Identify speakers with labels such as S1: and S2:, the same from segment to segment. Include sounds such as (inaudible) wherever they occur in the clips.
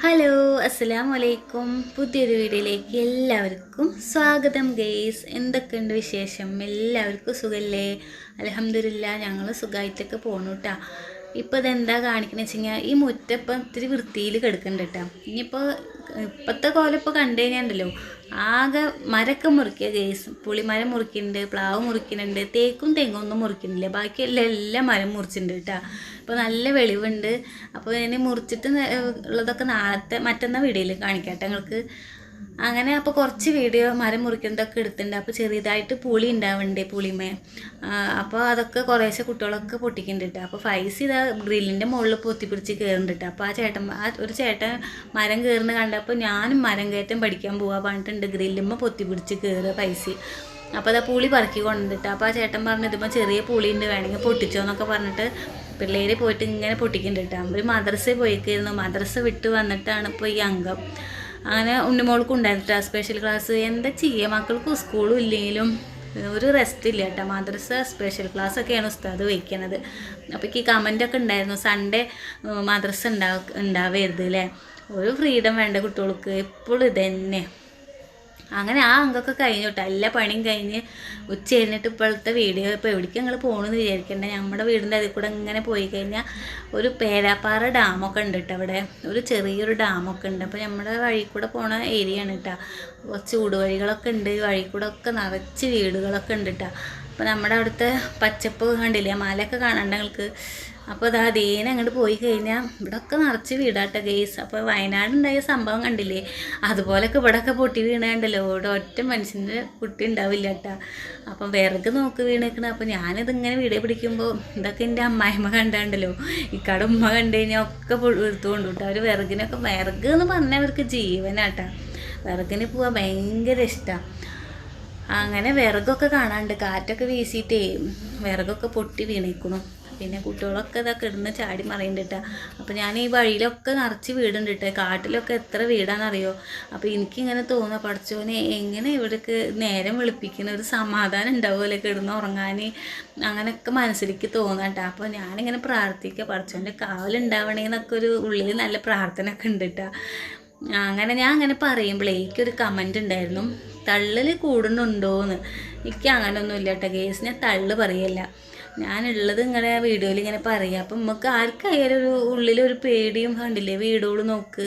S1: Hello അസ്സലാമു അലൈക്കും പുതിയൊരു വീഡിയോയിലേക്ക് എല്ലാവർക്കും സ്വാഗതം ഗെയ്സ് എന്തൊക്കെയുണ്ട് വിശേഷം? എല്ലാവർക്കും സുഖല്ലേ? അലഹമില്ല ഞങ്ങൾ സുഖമായിട്ടൊക്കെ പോണു കേട്ടോ ഇപ്പോൾ ഇതെന്താ കാണിക്കണമെന്ന് വെച്ച് കഴിഞ്ഞാൽ ഈ മുറ്റപ്പം ഇത്തിരി വൃത്തിയിൽ കിടക്കുന്നുണ്ട് കേട്ടോ ഇനിയിപ്പോൾ ഇപ്പോഴത്തെ കോലം ഇപ്പോൾ കണ്ടു കഴിഞ്ഞാണ്ടല്ലോ ആകെ മരമൊക്കെ മുറിക്കുക ഗേസ് പുളിമരം മുറിക്കുന്നുണ്ട് പ്ലാവ് മുറിക്കുന്നുണ്ട് തേക്കും തേങ്ങും ഒന്നും മുറിക്കുന്നില്ല ബാക്കിയെല്ലാം എല്ലാം മരം മുറിച്ചിട്ടുണ്ട് കേട്ടോ അപ്പോൾ നല്ല വെളിവുണ്ട്. അപ്പോൾ ഇനി മുറിച്ചിട്ട് ഉള്ളതൊക്കെ നാളത്തെ മറ്റന്നാ വീഡിയോയിൽ കാണിക്കാം കേട്ടോ നിങ്ങൾക്ക്. അങ്ങനെ അപ്പോൾ കുറച്ച് വീഡിയോ മരം മുറിക്കുന്നതൊക്കെ എടുത്തിട്ടുണ്ട്. അപ്പോൾ ചെറിയതായിട്ട് പുളി ഉണ്ടാവുന്നുണ്ട് പുളിമേ. അപ്പോൾ അതൊക്കെ കുറേശ്ശെ കുട്ടികളൊക്കെ പൊട്ടിക്കുന്നുണ്ട് അപ്പോൾ ഫൈസ് ഇതാ ഗ്രില്ലിന്റെ മുകളിൽ പൊത്തിപ്പിടിച്ച് കയറുന്നുണ്ട് അപ്പോൾ ആ ചേട്ടൻ ആ ഒരു ചേട്ടൻ മരം കയറുന്ന കണ്ടപ്പോൾ ഞാനും മരം കയറ്റം പഠിക്കാൻ പോവാ പറഞ്ഞിട്ടുണ്ട് ഗ്രില്ലുമ്മ പൊത്തിപ്പിടിച്ച് കയറുക ഫൈസ്. അപ്പോൾ അതാ പുളി പറക്കി കൊണ്ടിട്ട് അപ്പോൾ ആ ചേട്ടൻ പറഞ്ഞു ഇതിപ്പോൾ ചെറിയ പുളി ഉണ്ട് വേണമെങ്കിൽ പൊട്ടിച്ചോ എന്നൊക്കെ പറഞ്ഞിട്ട് പിള്ളേർ പോയിട്ട് ഇങ്ങനെ പൊട്ടിക്കുന്നുണ്ട് ഒരു മദ്രസയിൽ പോയിക്കായിരുന്നു. മദ്രസ വിട്ട് വന്നിട്ടാണ് ഇപ്പോൾ ഈ അംഗം. അങ്ങനെ ഉണ്ണിമോൾക്കും ഉണ്ടായിരുന്നിട്ട് സ്പെഷ്യൽ ക്ലാസ് എന്താ ചെയ്യുക മക്കൾക്ക് സ്കൂളും ഇല്ലെങ്കിലും ഒരു റെസ്റ്റ് ഇല്ല കേട്ടോ. മദ്രസ സ്പെഷ്യൽ ക്ലാസ് ഒക്കെയാണ് ഉസ്താദ് വയ്ക്കുന്നത് അപ്പോൾ ഈ കമന്റ് ഒക്കെ ഉണ്ടായിരുന്നു. സൺഡേ മദ്രസ ഉണ്ടാ ഉണ്ടാവരുത് അല്ലേ ഒരു ഫ്രീഡം വേണ്ട കുട്ടികൾക്ക്. എപ്പോഴും ഇതന്നെ. അങ്ങനെ ആ അംഗമൊക്കെ കഴിഞ്ഞു കേട്ടോ എല്ലാ പണിയും കഴിഞ്ഞ് ഉച്ച കഴിഞ്ഞിട്ട് ഇപ്പോഴത്തെ വീഡിയോ ഇപ്പോൾ എവിടേക്ക് ഞങ്ങൾ പോകണമെന്ന് വിചാരിക്കണ്ട. നമ്മുടെ വീടിന്റെ അതിൽ കൂടെ ഇങ്ങനെ പോയി കഴിഞ്ഞാൽ ഒരു പേരാപ്പാറ ഡാമൊക്കെ ഉണ്ട് കേട്ടോ അവിടെ. ഒരു ചെറിയൊരു ഡാമൊക്കെ ഉണ്ട്. അപ്പോൾ നമ്മുടെ വഴി കൂടെ പോണ ഏരിയ ആണ് കേട്ടോ കുറച്ച് ഊടുവഴികളൊക്കെ ഉണ്ട്. വഴി കൂടെ ഒക്കെ നിറച്ച് വീടുകളൊക്കെ ഉണ്ട് കേട്ടോ അപ്പോൾ നമ്മുടെ അവിടുത്തെ പച്ചപ്പ് കണ്ടില്ലേ? മലയൊക്കെ കാണണ്ട ഞങ്ങൾക്ക് അപ്പോൾ അതാ ദീന അങ്ങോട്ട് പോയി കഴിഞ്ഞാൽ ഇവിടെയൊക്കെ നിറച്ച് വീടാട്ട ഗെയ്സ് അപ്പോൾ വയനാട് ഉണ്ടായ സംഭവം കണ്ടില്ലേ? അതുപോലൊക്കെ ഇവിടെയൊക്കെ പൊട്ടി വീണ കണ്ടല്ലോ ഇവിടെ ഒറ്റ മനുഷ്യന്റെ കുട്ടി ഉണ്ടാവില്ല കേട്ടോ അപ്പം വിറക് നോക്ക് വീണേക്കണ. അപ്പോൾ ഞാനിതിങ്ങനെ വീഡിയോ പിടിക്കുമ്പോൾ ഇതൊക്കെ എന്റെ അമ്മായിമ്മ കണ്ടാണ്ടല്ലോ. ഇക്കാട് ഉമ്മ കണ്ടു കഴിഞ്ഞാൽ ഒക്കെ എടുത്തുകൊണ്ട് കേട്ടോ അവർ വിറകിനൊക്കെ വിറക് എന്ന് പറഞ്ഞാൽ അവർക്ക് ജീവനാട്ടാ. വിറകിന് പോവാൻ ഭയങ്കര ഇഷ്ടമാണ് അങ്ങനെ വിറകൊക്കെ കാണാണ്ട് കാറ്റൊക്കെ വീശിയിട്ടേ വിറകൊക്കെ പൊട്ടി വീണേക്കണു. പിന്നെ കുട്ടികളൊക്കെ ഇതൊക്കെ ഇടുന്ന ചാടി മറിയുന്നുണ്ട് അപ്പോൾ ഞാൻ ഈ വഴിയിലൊക്കെ നിറച്ച് വീടുണ്ട് കേട്ടോ കാട്ടിലൊക്കെ എത്ര വീടാണെന്നറിയോ? അപ്പോൾ എനിക്കിങ്ങനെ തോന്നുക പഠിച്ചോനെ എങ്ങനെ ഇവിടേക്ക് നേരം വെളുപ്പിക്കുന്ന ഒരു സമാധാനം ഉണ്ടാവുമല്ലോ കിടന്ന് ഉറങ്ങാൻ അങ്ങനെയൊക്കെ മനസ്സിലേക്ക് തോന്നാട്ടോ അപ്പോൾ ഞാനിങ്ങനെ പ്രാർത്ഥിക്കുക പഠിച്ചോന്റെ കാവലുണ്ടാവണേന്നൊക്കെ ഒരു ഉള്ളിൽ നല്ല പ്രാർത്ഥന ഒക്കെ ഉണ്ട് കേട്ടോ അങ്ങനെ ഞാൻ അങ്ങനെ പറയുമ്പോഴേ എനിക്കൊരു കമന്റ് ഉണ്ടായിരുന്നു. തള്ളൽ കൂടുന്നുണ്ടോയെന്ന് എനിക്ക് അങ്ങനെയൊന്നുമില്ല കേട്ടോ കേസ് ഞാൻ തള്ള് പറയല്ല. ഞാനുള്ളത് ഇങ്ങനെ വീഡിയോയിൽ ഇങ്ങനെ പറയാം. അപ്പം നമുക്ക് ആർക്കായാലും ഒരു ഉള്ളിലൊരു പേടിയും കണ്ടില്ലേ? വീടുകൾ നോക്ക്.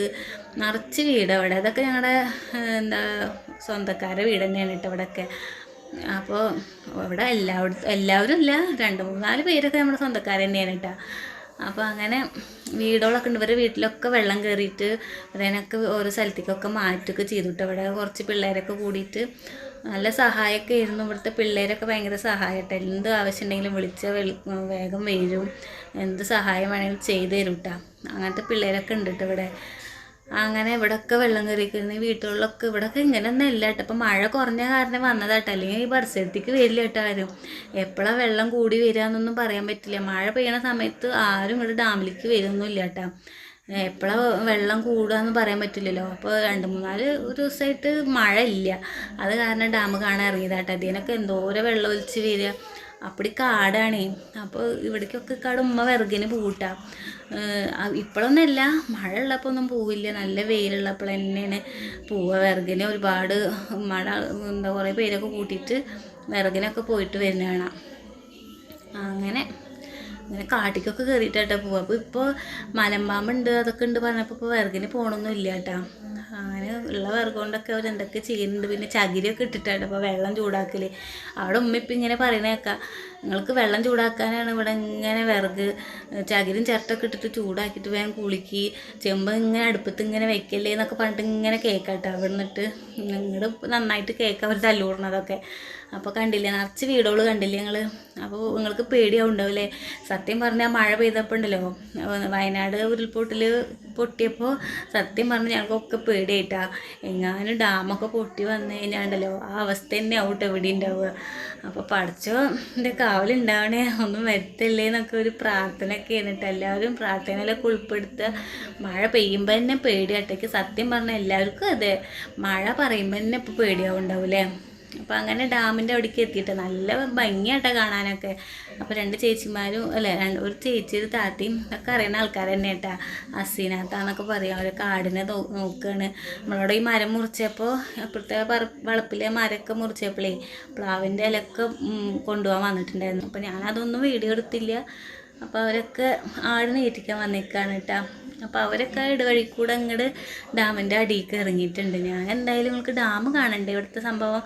S1: നിറച്ച് വീട് അവിടെ. അതൊക്കെ ഞങ്ങളുടെ എന്താ സ്വന്തക്കാരുടെ വീട് തന്നെയാണ് കേട്ടോ ഇവിടെയൊക്കെ അപ്പോൾ അവിടെ എല്ലാവരും എല്ലാവരും ഇല്ല. രണ്ട് മൂന്നാൽ പേരൊക്കെ നമ്മുടെ സ്വന്തക്കാർ തന്നെയാണ് കേട്ടോ. അപ്പോൾ അങ്ങനെ വീടുകളൊക്കെ ഉണ്ട്. ഇവരുടെ വീട്ടിലൊക്കെ വെള്ളം കയറിയിട്ട് അതിനൊക്കെ ഓരോ സ്ഥലത്തേക്കൊക്കെ മാറ്റുകയൊക്കെ ചെയ്തിട്ട് ഇവിടെ കുറച്ച് പിള്ളേരൊക്കെ കൂടിയിട്ട് നല്ല സഹായമൊക്കെ ആയിരുന്നു ഇവിടുത്തെ പിള്ളേരൊക്കെ ഭയങ്കര സഹായമായിട്ട് എന്ത് ആവശ്യമുണ്ടെങ്കിലും വിളിച്ച വേഗം വരും. എന്ത് സഹായം വേണമെങ്കിലും ചെയ്തു തരും കേട്ടോ അങ്ങനത്തെ പിള്ളേരൊക്കെ ഉണ്ട് കേട്ടോ ഇവിടെ. അങ്ങനെ ഇവിടെയൊക്കെ വെള്ളം കയറിക്കുന്ന വീട്ടുകളിലൊക്കെ ഇവിടെയൊക്കെ ഇങ്ങനെയൊന്നും ഇല്ല കേട്ടോ അപ്പം മഴ കുറഞ്ഞ കാരണം വന്നതാട്ടോ അല്ലെങ്കിൽ ഈ പരിസരത്തേക്ക് വരില്ല കേട്ടോ ആരും. എപ്പോഴാണ് വെള്ളം കൂടി വരിക എന്നൊന്നും പറയാൻ പറ്റില്ല. മഴ പെയ്യണ സമയത്ത് ആരും ഇവിടെ ഡാമിലേക്ക് വരുന്നില്ല കേട്ടോ എപ്പോഴാണ് വെള്ളം കൂടുകയെന്ന് പറയാൻ പറ്റില്ലല്ലോ. അപ്പോൾ രണ്ട് മൂന്നാൽ ഒരു ദിവസമായിട്ട് മഴ ഇല്ല അത് കാരണം ഡാം കാണാൻ ഇറങ്ങിയതാട്ടോ അതിനൊക്കെ എന്തോരം വെള്ളം ഒലിച്ച് വരിക. അപ്പടി കാടാണേ. അപ്പോൾ ഇവിടേക്കൊക്കെ കാട് ഉമ്മ വിറകിന് പൂട്ടാം. ഇപ്പോഴൊന്നുമല്ല മഴ ഉള്ളപ്പോൾ ഒന്നും പോവില്ല. നല്ല വെയിലുള്ളപ്പോൾ തന്നെയാണ് പോവുക വിറകിന് ഒരുപാട് മഴ എന്താ കുറേ പേരൊക്കെ കൂട്ടിയിട്ട് വിറകിനൊക്കെ പോയിട്ട് വരുന്ന കാണാം അങ്ങനെ അങ്ങനെ കാട്ടിക്കൊക്കെ കയറിയിട്ടാട്ടോ പോവുക അപ്പോൾ ഇപ്പോൾ മലമ്പാമ്പുണ്ട് അതൊക്കെ ഉണ്ട് പറഞ്ഞപ്പോൾ ഇപ്പോൾ വിറകിന് പോകണമൊന്നുമില്ല കേട്ടോ. അങ്ങനെ ഉള്ള വിറക് കൊണ്ടൊക്കെ അവർ എന്തൊക്കെ ചെയ്യുന്നുണ്ട്. പിന്നെ ചകിരിയൊക്കെ ഇട്ടിട്ടാണ് അപ്പോൾ വെള്ളം ചൂടാക്കൽ അവിടെ ഉമ്മ ഇപ്പം ഇങ്ങനെ പറയണേക്കാം നിങ്ങൾക്ക് വെള്ളം ചൂടാക്കാനാണ് ഇവിടെ ഇങ്ങനെ വിറക് ചകിരും ചിരട്ടൊക്കെ ഇട്ടിട്ട് ചൂടാക്കിയിട്ട് വേഗം കുളിക്ക്. ചെമ്പ് ഇങ്ങനെ അടുപ്പത്ത് ഇങ്ങനെ വെക്കല്ലേ എന്നൊക്കെ പറഞ്ഞിട്ട് ഇങ്ങനെ കേൾക്കാട്ടോ അവിടെ നിന്നിട്ട്. നിങ്ങളുടെ നന്നായിട്ട് കേൾക്കാം അവർ തല്ലൂടണതൊക്കെ അപ്പോൾ കണ്ടില്ലേ നിറച്ച് വീടുകൾ കണ്ടില്ലേ ഞങ്ങൾ അപ്പോൾ നിങ്ങൾക്ക് പേടിയാവുണ്ടാവില്ലേ? സത്യം പറഞ്ഞാൽ മഴ പെയ്തപ്പോൾ ഉണ്ടല്ലോ വയനാട് ഉരുൾപൊട്ടിൽ പൊട്ടിയപ്പോൾ സത്യം പറഞ്ഞ് ഞങ്ങൾക്കൊക്കെ പേടിയായിട്ടാ. എങ്ങാനും ഡാമൊക്കെ പൊട്ടി വന്നു കഴിഞ്ഞാണ്ടല്ലോ ആ അവസ്ഥ തന്നെ ആവട്ടെ എവിടെ ഉണ്ടാവുക അപ്പോൾ പഠിച്ചോ എന്റെ കാവലുണ്ടാവണേ ഒന്നും വരുത്തല്ലേ എന്നൊക്കെ ഒരു പ്രാർത്ഥന ഒക്കെ ആയിരുന്നിട്ട് എല്ലാവരും പ്രാർത്ഥനയിലൊക്കെ ഉൾപ്പെടുത്തുക. മഴ പെയ്യുമ്പോൾ തന്നെ പേടിയാട്ടേക്ക് സത്യം പറഞ്ഞാൽ എല്ലാവർക്കും അതെ. മഴ പറയുമ്പോൾ തന്നെ ഇപ്പോൾ പേടിയാവുണ്ടാവും അപ്പോൾ അങ്ങനെ ഡാമിന്റെ അവിടേക്ക് എത്തിയിട്ട് നല്ല ഭംഗിയാട്ടോ കാണാനൊക്കെ. അപ്പോൾ രണ്ട് ചേച്ചിമാരും അല്ല രണ്ട് ഒരു ചേച്ചി ഒരു താത്തയും ഒക്കെ അറിയുന്ന ആൾക്കാർ തന്നെ കേട്ടാ അസീനാത്താന്നൊക്കെ പറയും. അവർ കാടിനെ നോക്കുകയാണ് നമ്മളോട് ഈ മരം മുറിച്ചപ്പോൾ അപ്പുറത്തെ വളപ്പിലെ മരമൊക്കെ മുറിച്ചപ്പോഴേ പ്ലാവിന്റെ ഇലയൊക്കെ ഉം, കൊണ്ടുപോകാൻ വന്നിട്ടുണ്ടായിരുന്നു. അപ്പോൾ ഞാനതൊന്നും വീഡിയോ എടുത്തില്ല. അപ്പോൾ അവരൊക്കെ ആടിനെ ഏറ്റിക്കാൻ വന്നേക്കാണ് കേട്ടോ അപ്പോൾ അവരൊക്കെ ഇടവഴി കൂടെ അങ്ങോട്ട് ഡാമിന്റെ അടിയിലേക്ക് ഇറങ്ങിയിട്ടുണ്ട് ഞാൻ എന്തായാലും നിങ്ങൾക്ക് ഡാം കാണണ്ടേ? ഇവിടുത്തെ സംഭവം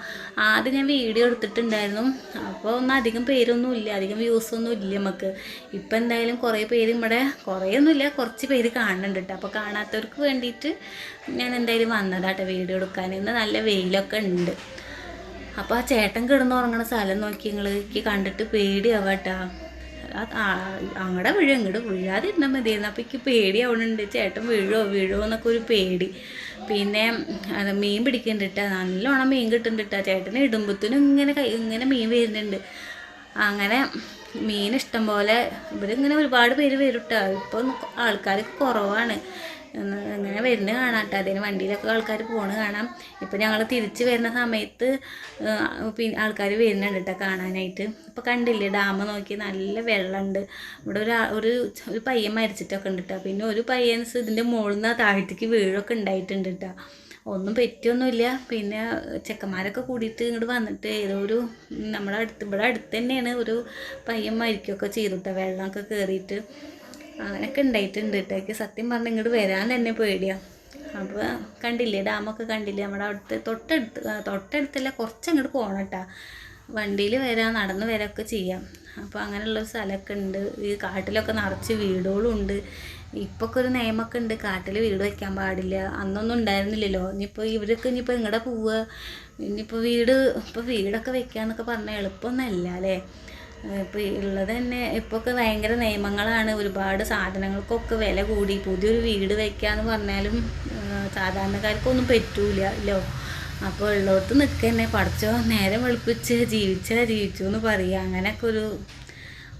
S1: ആദ്യം ഞാൻ വീഡിയോ എടുത്തിട്ടുണ്ടായിരുന്നു. അപ്പോൾ ഒന്നും അധികം പേരൊന്നും ഇല്ല. അധികം വ്യൂസ് ഒന്നും ഇല്ല നമുക്ക് ഇപ്പം എന്തായാലും കുറേ പേര് ഇവിടെ കുറേയൊന്നുമില്ല കുറച്ച് പേര് കാണുന്നുണ്ട് കേട്ടോ അപ്പോൾ കാണാത്തവർക്ക് വേണ്ടിയിട്ട് ഞാൻ എന്തായാലും വന്നതാട്ടോ വീഡിയോ എടുക്കാൻ. ഇന്ന് നല്ല വെയിലൊക്കെ ഉണ്ട് അപ്പോൾ ആ ചേട്ടൻ കിടന്നുറങ്ങണ സ്ഥലം നോക്കി നിങ്ങൾക്ക് കണ്ടിട്ട് പേടിയാവാട്ടാ അങ്ങടെ വീഴും ഇങ്ങോട്ട് വീഴാതിരുന്നാൽ മതിയായിരുന്നു അപ്പോൾ എനിക്ക് പേടിയാവണുണ്ട്. ചേട്ടൻ വീഴോ വീഴോ എന്നൊക്കെ ഒരു പേടി. പിന്നെ അത് മീൻ പിടിക്കുന്നുണ്ട് നല്ലോണം മീൻ കിട്ടുന്നുണ്ട് ചേട്ടനെ ഇടുമ്പത്തിനും ഇങ്ങനെ ഇങ്ങനെ മീൻ വരുന്നുണ്ട്. അങ്ങനെ മീൻ ഇഷ്ടം പോലെ ഇവരിങ്ങനെ ഒരുപാട് പേര് വരും കേട്ടോ ഇപ്പം ആൾക്കാർ കുറവാണ്. ഇങ്ങനെ വരുന്നത് കാണാം കേട്ടോ അതിന് വണ്ടിയിലൊക്കെ ആൾക്കാർ പോണ് കാണാം. ഇപ്പം ഞങ്ങൾ തിരിച്ച് വരുന്ന സമയത്ത് പിന്നെ ആൾക്കാർ വരുന്നുണ്ട് കേട്ടോ കാണാനായിട്ട്. ഇപ്പോൾ കണ്ടില്ലേ ഡാം നോക്കി നല്ല വെള്ളമുണ്ട് ഇവിടെ ഒരു ഒരു ഒരു പയ്യൻ മരിച്ചിട്ടൊക്കെ ഉണ്ട് കേട്ടോ പിന്നെ ഒരു പയ്യൻസ് ഇതിന്റെ മുകളിൽ നിന്ന് താഴത്തേക്ക് വീഴൊക്കെ ഉണ്ടായിട്ടുണ്ട് കേട്ടോ ഒന്നും പറ്റിയൊന്നുമില്ല. പിന്നെ ചെക്കന്മാരൊക്കെ കൂടിയിട്ട് ഇങ്ങോട്ട് വന്നിട്ട് ഏതോ ഒരു നമ്മുടെ അടുത്ത് ഇവിടെ അടുത്ത് തന്നെയാണ് ഒരു പയ്യൻ മരിക്കുകയൊക്കെ ചെയ്തു വെള്ളമൊക്കെ കയറിയിട്ട് അങ്ങനെയൊക്കെ ഉണ്ടായിട്ടുണ്ട് കേട്ടോ. എനിക്ക് സത്യം പറഞ്ഞാൽ ഇങ്ങോട്ട് വരാൻ തന്നെ പേടിയാണ് അപ്പോൾ കണ്ടില്ലേ ഡാമൊക്കെ കണ്ടില്ലേ നമ്മുടെ അവിടുത്തെ തൊട്ടടുത്ത് തൊട്ടടുത്തല്ല കുറച്ച് അങ്ങോട്ട് പോകണം വണ്ടിയിൽ വരാം നടന്ന് വരാമൊക്കെ ചെയ്യാം. അപ്പോൾ അങ്ങനെയുള്ളൊരു സ്ഥലമൊക്കെ ഉണ്ട്. ഈ കാട്ടിലൊക്കെ നിറച്ച് വീടുകളും ഉണ്ട്. ഇപ്പോൾ ഒക്കെ ഒരു നിയമമൊക്കെ ഉണ്ട്. കാട്ടിൽ വീട് വെക്കാൻ പാടില്ല. അന്നൊന്നും ഉണ്ടായിരുന്നില്ലല്ലോ. ഇനിയിപ്പോൾ ഇവരൊക്കെ ഇനിയിപ്പോൾ ഇങ്ങടെ പോവുക ഇനിയിപ്പോൾ വീട് ഇപ്പോൾ വീടൊക്കെ വെക്കാന്നൊക്കെ പറഞ്ഞാൽ എളുപ്പമൊന്നുമല്ല അല്ലേ? ഇപ്പോൾ ഉള്ളത് തന്നെ ഇപ്പോൾ ഒക്കെ ഭയങ്കര നിയമങ്ങളാണ്. ഒരുപാട് സാധനങ്ങൾക്കൊക്കെ വില കൂടി. പുതിയൊരു വീട് വെക്കാന്ന് പറഞ്ഞാലും സാധാരണക്കാർക്കൊന്നും പറ്റൂല അല്ലോ അപ്പോൾ ഉള്ളോടത്ത് നിൽക്കുക തന്നെ പഠിച്ചോ നേരം വെളുപ്പിച്ച് ജീവിച്ചാൽ ജീവിച്ചു എന്ന് പറയുക അങ്ങനെയൊക്കെ ഒരു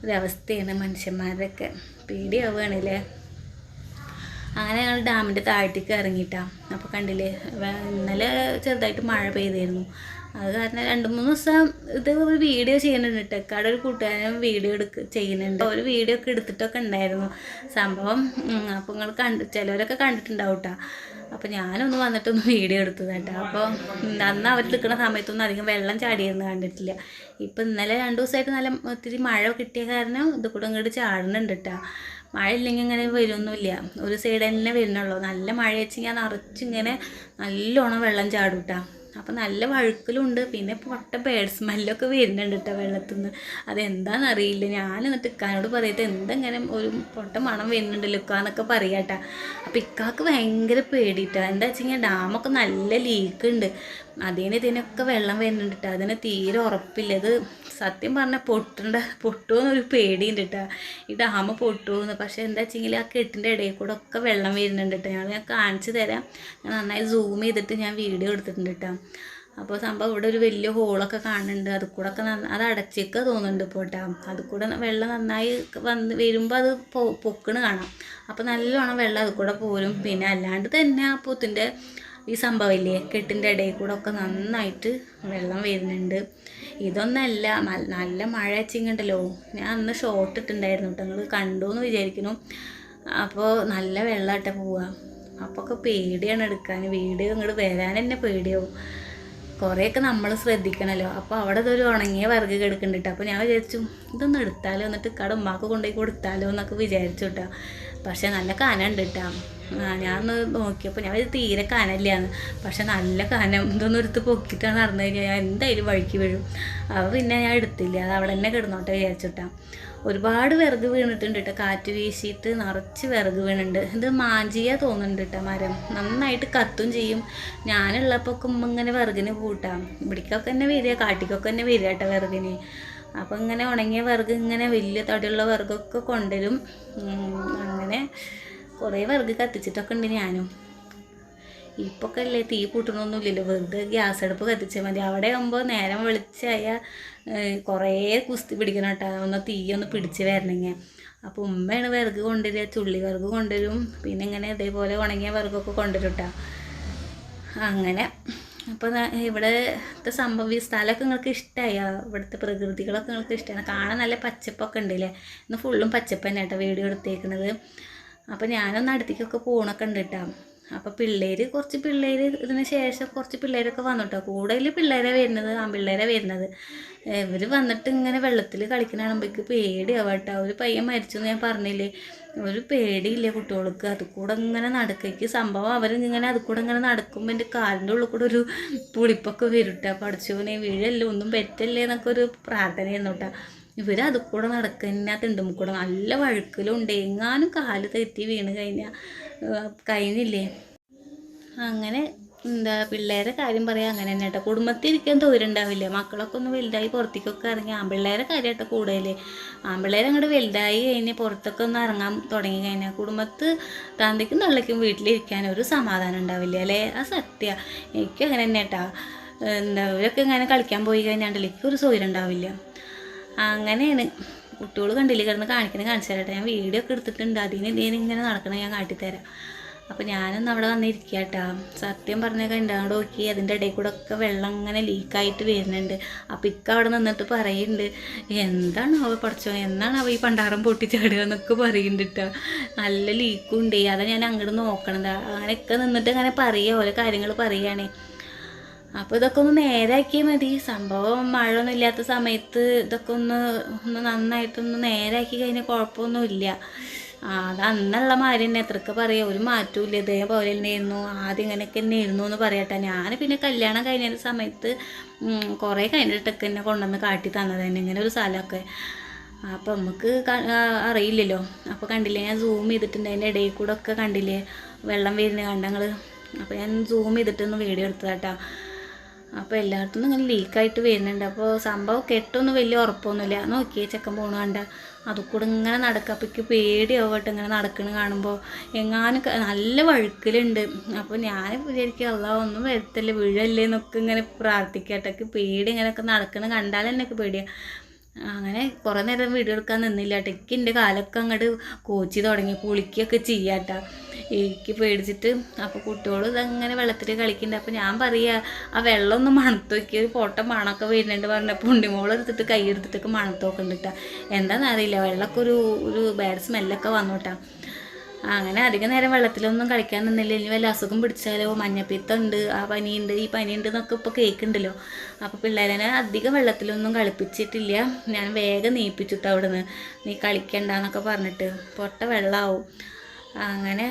S1: ഒരവസ്ഥയാണ് മനുഷ്യന്മാരുടെയൊക്കെ പേടിയാവുകയാണല്ലേ അങ്ങനെ ഞങ്ങൾ ഡാമിന്റെ താഴത്തേക്ക് ഇറങ്ങിയിട്ടാണ് അപ്പോൾ കണ്ടില്ലേ? ഇന്നലെ ചെറുതായിട്ട് മഴ പെയ്തായിരുന്നു. അത് കാരണം രണ്ട് മൂന്ന് ദിവസം ഇത് ഒരു വീഡിയോ ചെയ്യുന്നുണ്ട് ടെക്കാട് ഒരു കൂട്ടുകാരൻ വീഡിയോ എടുക്ക ചെയ്യുന്നുണ്ട്. ഒരു വീഡിയോ ഒക്കെ എടുത്തിട്ടൊക്കെ ഉണ്ടായിരുന്നു. സംഭവം അപ്പോൾ നിങ്ങൾ കണ്ട് ചിലവരൊക്കെ കണ്ടിട്ടുണ്ടാവും കേട്ടോ അപ്പോൾ ഞാനൊന്ന് വന്നിട്ടൊന്ന് വീഡിയോ എടുത്തത് കേട്ടോ അപ്പോൾ അന്ന് അവർ നിൽക്കുന്ന സമയത്തൊന്നും അധികം വെള്ളം ചാടിയെന്ന് കണ്ടിട്ടില്ല. ഇപ്പം ഇന്നലെ രണ്ട് ദിവസമായിട്ട് നല്ല ഒത്തിരി മഴ കിട്ടിയ കാരണം ഇത് കൂടെ ഇങ്ങോട്ട് ചാടുന്നുണ്ട് കേട്ടോ മഴ ഇല്ലെങ്കിൽ ഇങ്ങനെ വരുമൊന്നുമില്ല ഒരു സൈഡ് തന്നെ വരുന്നുള്ളൂ. നല്ല മഴ വെച്ചെങ്കിൽ നിറച്ചിങ്ങനെ നല്ലോണം വെള്ളം ചാടും കേട്ടോ അപ്പം നല്ല വഴുക്കലുണ്ട്. പിന്നെ പൊട്ട ബേഡ് സ്മെല്ലൊക്കെ വരുന്നുണ്ട് കേട്ടോ വെള്ളത്തിൽ നിന്ന് അതെന്താണെന്ന് അറിയില്ല ഞാൻ എന്നിട്ട് ഇക്കാനോട് പറയട്ടെ എന്തെങ്ങനെ ഒരു പൊട്ട മണം വരുന്നുണ്ടല്ലോ ഇക്കാന്നൊക്കെ പറയാട്ടാ. അപ്പം ഇക്കാക്ക് ഭയങ്കര പേടിയിട്ടാണ് എന്താ വെച്ച് കഴിഞ്ഞാൽ ഡാമൊക്കെ നല്ല ലീക്ക് ഉണ്ട് അതിന് ഇതിനൊക്കെ വെള്ളം വരുന്നുണ്ട് കേട്ടോ അതിന് തീരെ ഉറപ്പില്ല. ഇത് സത്യം പറഞ്ഞാൽ പൊട്ടണ്ട പൊട്ടുമെന്നൊരു പേടിയുണ്ട് കേട്ടോ ഈ ഡാമ് പൊട്ടുമെന്ന് പക്ഷേ എന്താ വെച്ചെങ്കിൽ ആ കെട്ടിന്റെ ഇടയിൽ കൂടെ ഒക്കെ വെള്ളം വരുന്നുണ്ട് കേട്ടോ ഞങ്ങൾ ഞാൻ കാണിച്ചു തരാം. ഞാൻ നന്നായി സൂം ചെയ്തിട്ട് ഞാൻ വീഡിയോ എടുത്തിട്ടുണ്ട് കേട്ടോ അപ്പോൾ സംഭവം ഇവിടെ ഒരു വലിയ ഹോളൊക്കെ കാണുന്നുണ്ട്. അത് കൂടെ ഒക്കെ നന്ന അത് അടച്ചേക്ക തോന്നുന്നുണ്ട് ഇപ്പോൾ കേട്ടോ അത് കൂടെ വെള്ളം നന്നായി വന്ന് വരുമ്പോൾ അത് പൊ പൊക്കണ് കാണാം. അപ്പോൾ നല്ലോണം വെള്ളം അത് കൂടെ പോരും. പിന്നെ അല്ലാണ്ട് തന്നെ ആ പൊത്തിന്റെ ഈ സംഭവമില്ലേ? കെട്ടിന്റെ ഇടയിൽ കൂടെ ഒക്കെ നന്നായിട്ട് വെള്ളം വരുന്നുണ്ട്. ഇതൊന്നല്ല നല്ല മഴ വെച്ചിങ്ങണ്ടല്ലോ ഞാൻ അന്ന് ഷോർട്ട് ഇട്ടുണ്ടായിരുന്നു കേട്ടോ നിങ്ങൾ കണ്ടു എന്ന് വിചാരിക്കുന്നു. അപ്പോൾ നല്ല വെള്ളമായിട്ട് പോവുക അപ്പോൾ ഒക്കെ പേടിയാണ് എടുക്കാൻ. വീഡിയോ ഇങ്ങോട്ട് വരാൻ തന്നെ പേടിയാവും. കുറേയൊക്കെ നമ്മൾ ശ്രദ്ധിക്കണമല്ലോ അപ്പോൾ അവിടെ ഇതൊരു ഉണങ്ങിയ വർഗ കിടക്കുന്നുണ്ട് അപ്പോൾ ഞാൻ വിചാരിച്ചു ഇതൊന്ന് എടുത്താലോ? എന്നിട്ട് കട ഉമ്മാക്ക് കൊണ്ടുപോയി കൊടുത്താലോ? എന്നൊക്കെ വിചാരിച്ചു കേട്ടോ പക്ഷേ നല്ല കനമുണ്ട് കേട്ടോ ആ ഞാൻ നോക്കിയപ്പോൾ ഞാൻ തീരെ കനല്ലാന്ന് പക്ഷെ നല്ല കനം. ഇതൊന്നും എടുത്ത് പൊക്കിയിട്ടാണ് നടന്നു കഴിഞ്ഞാൽ ഞാൻ എന്തായാലും വഴിക്ക് വീഴും. അപ്പോൾ പിന്നെ ഞാൻ എടുത്തില്ല. അത് അവിടെ തന്നെ കിടന്നോട്ടെ വിചാരിച്ചിട്ടാ. ഒരുപാട് വിറക് വീണിട്ടുണ്ട് കേട്ടോ കാറ്റ് വീശിയിട്ട് നിറച്ച് വിറക് വീണുണ്ട്. ഇത് മാഞ്ചിയ തോന്നുന്നുണ്ട് കേട്ടോ മരം. നന്നായിട്ട് കത്തും ചെയ്യും. ഞാനുള്ളപ്പോൾ ഇങ്ങനെ വിറകിന് കൂട്ടാം ഇവിടേക്കൊക്കെ തന്നെ വരിക. കാട്ടിക്കൊക്കെ തന്നെ വരിക കേട്ടോ വിറകിന്. അപ്പം ഇങ്ങനെ ഉണങ്ങിയ വിറക് ഇങ്ങനെ വലിയ തടിയുള്ള വിറകൊക്കെ കൊണ്ടുവരും അങ്ങനെ കുറേ വിറക് കത്തിച്ചിട്ടൊക്കെ ഉണ്ട് ഞാനും. ഇപ്പൊക്കെ അല്ലേ തീ കൂട്ടണമൊന്നുമില്ലല്ലോ വെറുതെ ഗ്യാസ് അടുപ്പ് കത്തിച്ചാൽ മതി. അവിടെ ആകുമ്പോൾ നേരം വെളിച്ചായ കുറേ കുസ്തി പിടിക്കണം കേട്ടോ ഒന്ന് തീ ഒന്ന് പിടിച്ച് വരണമെങ്കിൽ അപ്പോൾ ഉമ്മയാണ് വിറക് കൊണ്ടുവരിക. ചുള്ളി വിറക് കൊണ്ടുവരും. പിന്നെ ഇങ്ങനെ ഇതേപോലെ ഉണങ്ങിയ വിറകൊക്കെ കൊണ്ടുവരും കേട്ടോ അങ്ങനെ. അപ്പോൾ ഇവിടുത്തെ സംഭവം സ്ഥലമൊക്കെ നിങ്ങൾക്ക് ഇഷ്ടമായോ ഇവിടുത്തെ പ്രകൃതികളൊക്കെ നിങ്ങൾക്ക് ഇഷ്ടമാണ് കാണാൻ നല്ല പച്ചപ്പൊക്കെ ഉണ്ടല്ലേ? ഇന്ന് ഫുള്ളും പച്ചപ്പ് തന്നെ കേട്ടോ വീഡിയോ എടുത്തേക്കണത്. അപ്പോൾ ഞാനൊന്ന് അടുത്തേക്കൊക്കെ പോകണൊക്കെ ഉണ്ട് കേട്ടോ അപ്പോൾ പിള്ളേർ കുറച്ച് പിള്ളേർ ഇതിന് ശേഷം കുറച്ച് പിള്ളേരൊക്കെ വന്നു കേട്ടോ കൂടുതൽ പിള്ളേരെ വരുന്നത് ആൺപിള്ളേരെ വരുന്നത്. ഇവർ വന്നിട്ട് ഇങ്ങനെ വെള്ളത്തിൽ കളിക്കുന്ന കാണുമ്പോഴേക്ക് പേടിയാവും കേട്ടോ ഒരു പയ്യൻ മരിച്ചു എന്ന് ഞാൻ പറഞ്ഞില്ലേ? ഒരു പേടിയില്ല കുട്ടികൾക്ക്? അത് കൂടെ ഇങ്ങനെ നടക്കേക്ക് സംഭവം അവർ ഇങ്ങനെ അത് കൂടെ ഇങ്ങനെ നടക്കുമ്പോൾ എന്റെ കാലിന്റെ ഉള്ളിൽ കൂടെ ഒരു പുളിപ്പൊക്കെ വരും പഠിച്ചോനെ വീഴല്ലേ ഒന്നും പറ്റല്ലേ എന്നൊക്കെ ഒരു പ്രാർത്ഥനയായിരുന്നു കേട്ടോ ഇവർ കൂടെ നടക്കുന്ന തിണ്ടുമ്പോൾ കൂടെ നല്ല വഴുക്കലുണ്ട് എങ്ങാനും കാൽ തെറ്റി വീണ് കഴിഞ്ഞാൽ കഴിഞ്ഞില്ലേ? അങ്ങനെ എന്താ പിള്ളേരെ കാര്യം പറയാം അങ്ങനെ തന്നെ കേട്ടോ. കുടുംബത്തിൽ ഇരിക്കാൻ തോരുണ്ടാവില്ല മക്കളൊക്കെ ഒന്ന് വലുതായി പുറത്തേക്കൊക്കെ ഇറങ്ങി ആൺപിള്ളേരെ കാര്യമായിട്ട് കൂടുതൽ ആൺപിള്ളേരെ അങ്ങോട്ട് വലുതായി കഴിഞ്ഞ് പുറത്തൊക്കെ ഒന്ന് ഇറങ്ങാൻ തുടങ്ങി കഴിഞ്ഞാൽ കുടുംബത്ത് തന്തയ്ക്കും തള്ളയ്ക്കും വീട്ടിലിരിക്കാൻ ഒരു സമാധാനം ഉണ്ടാവില്ല? അല്ലേ? ആ സത്യ. എനിക്കും അങ്ങനെ തന്നെ കേട്ടാ. എന്താ ഇവരൊക്കെ ഇങ്ങനെ കളിക്കാൻ പോയി കഴിഞ്ഞാൽ ഒരു സൗകര്യം ഉണ്ടാവില്ല. അങ്ങനെയാണ്. കുട്ടികൾ കണ്ടില്ല കിടന്ന് കാണിക്കുന്നത് കാണിച്ചു തരട്ടെ. ഞാൻ വീഡിയോ ഒക്കെ എടുത്തിട്ടുണ്ട്. അതിന് ഇതിന് ഇങ്ങനെ നടക്കണം ഞാൻ കാട്ടിത്തരാം. അപ്പോൾ ഞാനൊന്ന് അവിടെ വന്നിരിക്കുക കേട്ടോ സത്യം പറഞ്ഞൊക്കെ ഉണ്ടാകും നോക്കി അതിന്റെ ഇടയിൽ കൂടെ ഒക്കെ വെള്ളം ഇങ്ങനെ ലീക്കായിട്ട് വരുന്നുണ്ട്. അപ്പോൾ ഇക്ക അവിടെ നിന്നിട്ട് പറയുന്നുണ്ട് എന്താണ് അവ പഠിച്ചോ എന്നാണ് അവ ഈ പണ്ടാറം പൊട്ടിച്ചാടുക എന്നൊക്കെ പറയുന്നുണ്ട് കേട്ടോ നല്ല ലീക്കും ഉണ്ട് അതാ ഞാൻ അങ്ങോട്ട് നോക്കണത്. അങ്ങനെയൊക്കെ നിന്നിട്ട് അങ്ങനെ പറയുക ഓരോ കാര്യങ്ങൾ പറയുകയാണേ അപ്പോൾ ഇതൊക്കെ ഒന്ന് നേരാക്കിയാൽ മതി. സംഭവം മഴ ഒന്നും ഇല്ലാത്ത സമയത്ത് ഇതൊക്കെ ഒന്ന് ഒന്ന് നന്നായിട്ടൊന്ന് നേരാക്കി കഴിഞ്ഞാൽ കുഴപ്പമൊന്നുമില്ല അത് അന്നുള്ള മാതിരി തന്നെ എത്രക്ക് പറയാ. ഒരു മാറ്റവും ഇതേപോലെ തന്നെയായിരുന്നു. ആദ്യം ഇങ്ങനെയൊക്കെ തന്നെ ഇരുന്നു എന്ന് പറയട്ടെ. ഞാൻ പിന്നെ കല്യാണം കഴിഞ്ഞ സമയത്ത് കുറേ കഴിഞ്ഞിട്ടൊക്കെ എന്നെ കൊണ്ടുവന്ന് കാട്ടി തന്നത് തന്നെ ഇങ്ങനെ ഒരു സ്ഥലമൊക്കെ. അപ്പം നമുക്ക് അറിയില്ലല്ലോ. അപ്പോൾ കണ്ടില്ലേ? ഞാൻ സൂം ചെയ്തിട്ടുണ്ട്. അതിന്റെ ഇടയിൽ കൂടെ ഒക്കെ കണ്ടില്ലേ? വെള്ളം വരുന്ന കണ്ടങ്ങൾ അപ്പോൾ ഞാൻ സൂം ചെയ്തിട്ടൊന്ന് വീഡിയോ എടുത്തതാട്ടാ. അപ്പോൾ എല്ലായിടത്തും ഇങ്ങനെ ലീക്കായിട്ട് വരുന്നുണ്ട്. അപ്പോൾ സംഭവം കെട്ടൊന്നും വലിയ ഉറപ്പൊന്നുമില്ല. നോക്കിയേ ചെക്കൻ പോണ കണ്ട. അതുകൂടെ ഇങ്ങനെ നടക്കുക അപ്പോൾ എനിക്ക് പേടിയാവട്ടെ ഇങ്ങനെ നടക്കണ കാണുമ്പോൾ എങ്ങാനും നല്ല വഴുക്കലുണ്ട്. അപ്പോൾ ഞാൻ വിചാരിക്കുക അല്ല ഒന്നും വരത്തില്ല. വീഴല്ലേ എന്നൊക്കെ ഇങ്ങനെ പ്രാർത്ഥിക്കട്ടെ പേടി ഇങ്ങനെയൊക്കെ നടക്കണ കണ്ടാൽ എന്നൊക്കെ പേടിയാണ് അങ്ങനെ കുറേ നേരം വീഡിയോ എടുക്കാൻ നിന്നില്ല. ടെക്ക് എന്റെ കാലൊക്കെ അങ്ങോട്ട് കോച്ചി തുടങ്ങി. കുളിക്കുകയൊക്കെ ചെയ്യാട്ട. എനിക്ക് പേടിച്ചിട്ട് അപ്പോൾ കുട്ടികൾ ഇതങ്ങനെ വെള്ളത്തിൽ കളിക്കുന്നുണ്ട് അപ്പോൾ ഞാൻ പറയുക ആ വെള്ളം ഒന്ന് മണത്ത് നോക്കി. ഒരു ഫോട്ടം മണമൊക്കെ വരുന്നുണ്ട് പറഞ്ഞപ്പോൾ ഉണ്ടിമോൾ എടുത്തിട്ട് കൈ എടുത്തിട്ടൊക്കെ മണത്ത് നോക്കുന്നുണ്ട് എന്താണെന്നറിയില്ല വെള്ളമൊക്കെ ഒരു ഒരു ബാഡ് സ്മെല്ലൊക്കെ വന്നു അങ്ങനെ അധിക നേരം വെള്ളത്തിലൊന്നും കളിക്കാൻ നിന്നില്ല. ഇനി വല്ല അസുഖം പിടിച്ചാലോ? മഞ്ഞപ്പിത്തമുണ്ട് ആ പനിയുണ്ട് ഈ പനിയുണ്ട് എന്നൊക്കെ ഇപ്പോൾ കേൾക്കുന്നുണ്ടല്ലോ. അപ്പോൾ പിള്ളേരെ അധികം വെള്ളത്തിലൊന്നും കളിപ്പിച്ചിട്ടില്ല. ഞാൻ വേഗം നീപ്പിച്ചിട്ട് അവിടെ നിന്ന് നീ കളിക്കണ്ടെന്നൊക്കെ പറഞ്ഞിട്ട് പൊട്ട വെള്ളമാവും അങ്ങനെ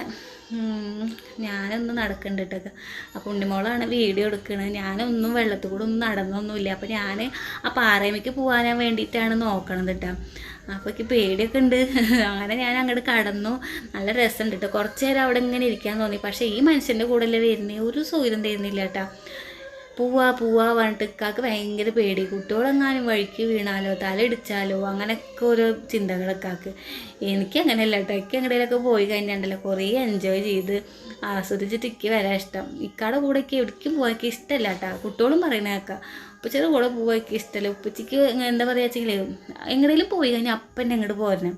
S1: ഞാനൊന്ന് നടക്കുന്നുണ്ട് കേട്ടോ അപ്പോൾ ഉണ്ണിമോളാണ് വീഡിയോ എടുക്കുന്നത് ഞാനൊന്നും വെള്ളത്തിൽ കൂടെ ഒന്നും നടന്നൊന്നുമില്ല. അപ്പോൾ ഞാൻ ആ പാറയമയ്ക്ക് പോകാൻ വേണ്ടിയിട്ടാണ് നോക്കണത് കേട്ടോ അപ്പോൾ എനിക്ക് പേടിയൊക്കെ ഉണ്ട് (laughs) അങ്ങനെ ഞാൻ അങ്ങോട്ട് കടന്നു. നല്ല രസമുണ്ട് കേട്ടോ കുറച്ച് നേരം അവിടെ ഇങ്ങനെ ഇരിക്കാൻ തോന്നി. പക്ഷേ ഈ മനുഷ്യന്റെ കൂടെ അല്ലേ വരുന്നേ? ഒരു സൗകര്യം തരുന്നില്ല കേട്ടോ പൂവാ പൂവാ പറഞ്ഞിട്ട് ഇക്കാക്ക് ഭയങ്കര പേടി. കുട്ടികളെങ്ങാനും വഴിക്ക് വീണാലോ തലയിടിച്ചാലോ അങ്ങനെയൊക്കെ ഓരോ ചിന്തകളൊക്കെ എനിക്ക് അങ്ങനെയല്ല കേട്ടോ എനിക്ക് എങ്ങടെയൊക്കെ പോയി കഴിഞ്ഞാണ്ടല്ലോ കുറേ എൻജോയ് ചെയ്ത് ആസ്വദിച്ചിട്ട് ഇക്ക് വരാൻ ഇഷ്ടം. ഇക്കാടെ കൂടെ ഒക്കെ എവിടേക്കും പോകാൻ ഇഷ്ടമല്ല കേട്ടോ കുട്ടികളും പറയണ കേൾക്കാം ഉപ്പച്ചിയുടെ കൂടെ പോകാൻ ഇഷ്ടമല്ല ഉപ്പച്ചിക്ക് എന്താ പറയുക വെച്ചെങ്കിൽ എങ്ങടെയും പോയി കഴിഞ്ഞാൽ അപ്പം തന്നെ അങ്ങോട്ട് പോരണം.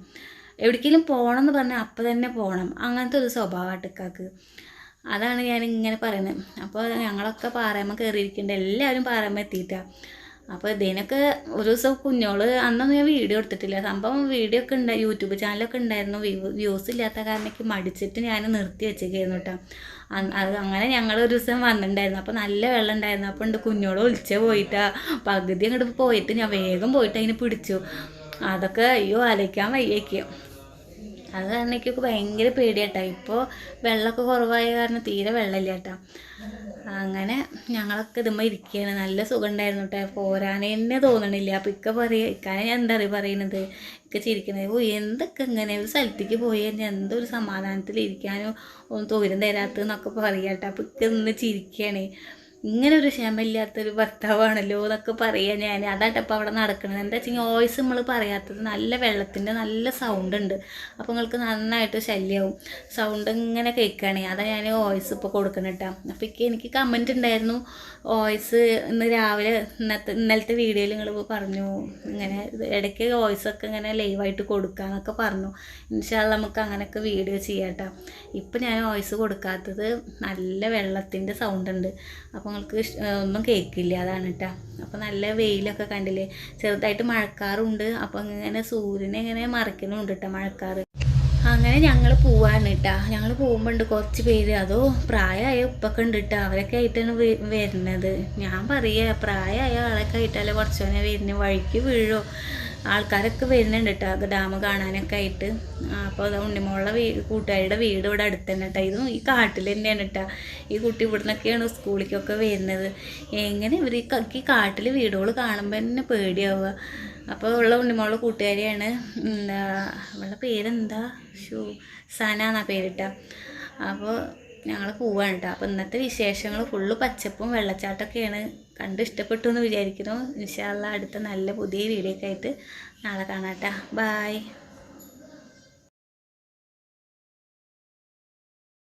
S1: എവിടേക്കെങ്കിലും പോകണം എന്ന് പറഞ്ഞാൽ അപ്പം തന്നെ പോകണം അങ്ങനത്തെ ഒരു സ്വഭാവമാണ് ഇക്കാക്ക്. അതാണ് ഞാൻ ഇങ്ങനെ പറയുന്നത് അപ്പോൾ ഞങ്ങളൊക്കെ പാറയമ്മ കയറിയിരിക്കേണ്ട എല്ലാവരും പാറയമ്മ എത്തിയിട്ടാണ് അപ്പോൾ ഇതിനൊക്കെ ഒരു ദിവസം കുഞ്ഞോൾ അന്നൊന്നും ഞാൻ വീഡിയോ എടുത്തിട്ടില്ല. സംഭവം വീഡിയോ ഒക്കെ ഉണ്ടായി യൂട്യൂബ് ചാനലൊക്കെ ഉണ്ടായിരുന്നു. വ്യൂസ് ഇല്ലാത്ത കാരണക്ക് മടിച്ചിട്ട് ഞാൻ നിർത്തി വെച്ചേക്കായിരുന്നു കേട്ടോ അത് അങ്ങനെ ഞങ്ങൾ ഒരു ദിവസം വന്നിട്ടുണ്ടായിരുന്നു. അപ്പോൾ നല്ല വെള്ളം ഉണ്ടായിരുന്നു. അപ്പോൾ ഉണ്ട് കുഞ്ഞോൾ ഒളിച്ച പോയിട്ടാ. പകുതി അങ്ങോട്ട് പോയിട്ട് ഞാൻ വേഗം പോയിട്ട് അതിനെ പിടിച്ചു. അതൊക്കെ അയ്യോ അലയ്ക്കാൻ വയ്യേക്കും അത് കാരണം എനിക്കൊക്കെ ഭയങ്കര പേടിയാട്ടോ. ഇപ്പോൾ വെള്ളമൊക്കെ കുറവായ കാരണം തീരെ വെള്ളമില്ല കേട്ടോ അങ്ങനെ ഞങ്ങളൊക്കെ ഇതുമ്പോൾ ഇരിക്കുകയാണ് നല്ല സുഖം ഉണ്ടായിരുന്നു കേട്ടോ പോരാനേ തന്നെ തോന്നണില്ല. അപ്പം ഇക്ക പറയുക ഇക്കാനെ ഞാൻ എന്താ പറയുക പറയുന്നത് ഇക്ക ചിരിക്കണത് ഓ എന്തൊക്കെ ഇങ്ങനെ ഒരു സ്ഥലത്തേക്ക് പോയി കഴിഞ്ഞാൽ എന്തൊരു സമാധാനത്തിൽ ഇരിക്കാനോ ഒന്നും തോരും തരാത്തതെന്നൊക്കെ പറയാം കേട്ടോ അപ്പം ഇക്ക നിന്ന് ചിരിക്കുകയാണ് ഇങ്ങനെ ഒരു ക്ഷമയില്ലാത്തൊരു ഭർത്താവാണല്ലോ എന്നൊക്കെ പറയാ ഞാൻ അതാട്ടപ്പോൾ അവിടെ നടക്കുന്നത് എന്താ വെച്ചാൽ വോയിസ് നമ്മൾ പറയാത്തത് നല്ല വെള്ളത്തിന്റെ നല്ല സൗണ്ട് ഉണ്ട്. അപ്പോൾ നിങ്ങൾക്ക് നന്നായിട്ട് ശല്യമാവും സൗണ്ട് ഇങ്ങനെ കേൾക്കുകയാണേ അതാ ഞാൻ വോയിസ് ഇപ്പോൾ കൊടുക്കണം കേട്ടോ അപ്പോൾ എനിക്ക് കമന്റ് ഉണ്ടായിരുന്നു വോയിസ് ഇന്ന് രാവിലെ ഇന്നത്തെ ഇന്നലത്തെ വീഡിയോയിൽ നിങ്ങൾ പറഞ്ഞു. ഇങ്ങനെ ഇടയ്ക്ക് വോയിസൊക്കെ ഇങ്ങനെ ലൈവായിട്ട് കൊടുക്കാന്നൊക്കെ പറഞ്ഞു. ഇൻഷാല്ല നമുക്ക് അങ്ങനെയൊക്കെ വീഡിയോ ചെയ്യാം കേട്ടോ ഇപ്പം ഞാൻ വോയിസ് കൊടുക്കാത്തത് നല്ല വെള്ളത്തിന്റെ സൗണ്ട് ഉണ്ട് അപ്പോൾ നിങ്ങൾക്ക് ഒന്നും കേൾക്കില്ല അതാണ് കേട്ടോ അപ്പോൾ നല്ല വെയിലൊക്കെ കണ്ടില്ലേ? ചെറുതായിട്ട് മഴക്കാറുണ്ട്. അപ്പോൾ ഇങ്ങനെ സൂര്യനെ ഇങ്ങനെ മറയ്ക്കുന്നുണ്ട് കേട്ടോ മഴക്കാറ്. അങ്ങനെ ഞങ്ങൾ പോവാണ് കേട്ടാ ഞങ്ങൾ പോകുമ്പോണ്ട് കുറച്ച് പേര് അതോ പ്രായമായ ഉപ്പൊക്കെ ഉണ്ട് കേട്ടോ അവരൊക്കെ ആയിട്ടാണ് വരുന്നത്. ഞാൻ പറയുക പ്രായമായ ആളൊക്കെ ആയിട്ടല്ലേ കുറച്ചോനെ വരുന്നത് വഴിക്ക് വീഴോ? ആൾക്കാരൊക്കെ വരുന്നുണ്ട് കേട്ടോ ഡാം കാണാനൊക്കെ ആയിട്ട്. അപ്പോൾ അത് ഉണ്ണിമോളുടെ വീ കൂട്ടുകാരുടെ വീട് ഇവിടെ അടുത്ത് തന്നെ കേട്ടോ ഇതും ഈ കാട്ടിൽ തന്നെയാണ് കേട്ടോ ഈ കുട്ടി ഇവിടെ നിന്നൊക്കെയാണ് സ്കൂളിലേക്കൊക്കെ വരുന്നത്. എങ്ങനെ ഇവർ ഈ കാട്ടിൽ വീടുകൾ കാണുമ്പോൾ തന്നെ പേടിയാവുക. അപ്പോൾ ഉള്ള ഉണ്ണിമോളുടെ കൂട്ടുകാരിയാണ് അവളുടെ പേരെന്താ? ഷൂ സന എന്നാ പേരിട്ട അപ്പോൾ ഞങ്ങൾ പോവാണ് കേട്ടോ അപ്പോൾ ഇന്നത്തെ വിശേഷങ്ങൾ ഫുള്ള് പച്ചപ്പും വെള്ളച്ചാട്ടമൊക്കെയാണ് കണ്ട് ഇഷ്ടപ്പെട്ടു എന്ന് വിചാരിക്കുന്നു. ഇൻഷാല്ല അടുത്ത നല്ല പുതിയ വീഡിയോ ഒക്കെ ആയിട്ട് നാളെ കാണാം കേട്ടോ. ബായ്